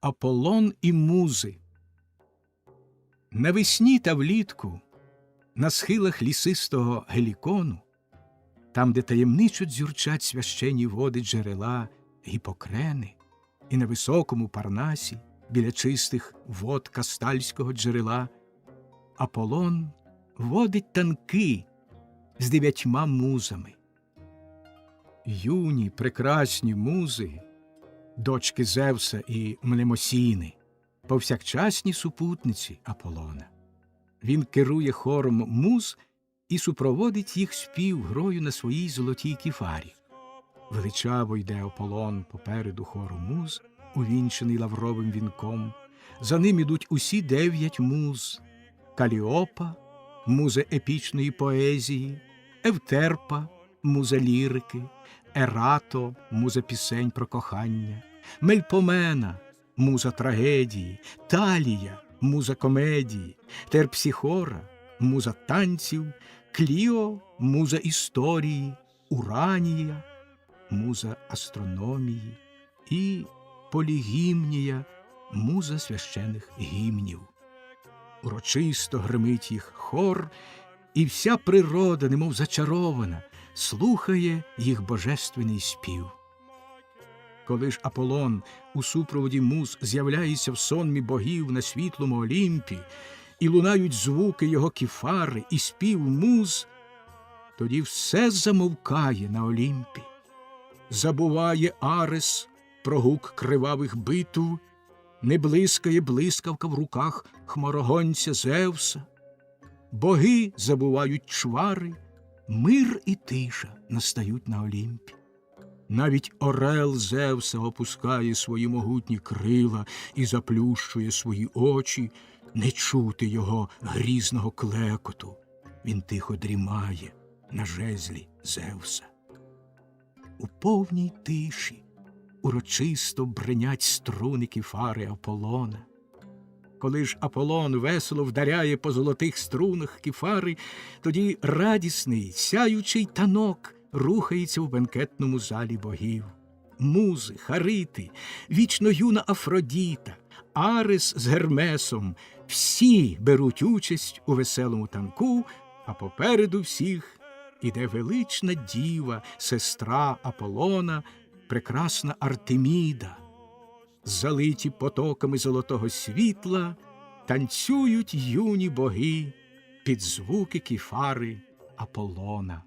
Аполлон і музи. Навесні та влітку на схилах лісистого гелікону, там, де таємничо дзюрчать священні води джерела гіпокрени, і на високому парнасі, біля чистих вод кастальського джерела, Аполлон водить танки з дев'ятьма музами. Юні прекрасні музи, дочки Зевса і Мнемосіни, повсякчасні супутниці Аполлона. Він керує хором муз і супроводить їх спів грою на своїй золотій кіфарі. Величаво йде Аполлон попереду хору муз, увінчений лавровим вінком. За ним ідуть усі дев'ять муз Каліопа, муза епічної поезії, Евтерпа, муза лірики, Ерато, муза пісень про кохання, Мельпомена, муза трагедії, Талія, муза комедії, Терпсіхора, муза танців, Кліо, муза історії, Уранія, муза астрономії і Полігімнія, муза священих гімнів. Урочисто гримить їх хор, і вся природа, немов зачарована, слухає їх божественний спів. Коли ж Аполлон у супроводі муз з'являється в сонмі богів на світлому Олімпі, і лунають звуки його кіфари і спів муз, тоді все замовкає на Олімпі. Забуває Арес про гук кривавих битв, не блискає блискавка в руках хмарогонця Зевса. Боги забувають чвари, мир і тиша настають на Олімпі. Навіть орел Зевса опускає свої могутні крила і заплющує свої очі, не чути його грізного клекоту. Він тихо дрімає на жезлі Зевса. У повній тиші урочисто бренять струни кіфари Аполлона. Коли ж Аполлон весело вдаряє по золотих струнах кіфари, тоді радісний, сяючий танок рухається в бенкетному залі богів. Музи, Харити, вічно юна Афродіта, Арес з Гермесом всі беруть участь у веселому танку, а попереду всіх іде велична діва, сестра Аполлона, прекрасна Артеміда. Залиті потоками золотого світла, танцюють юні боги під звуки кіфари Аполлона.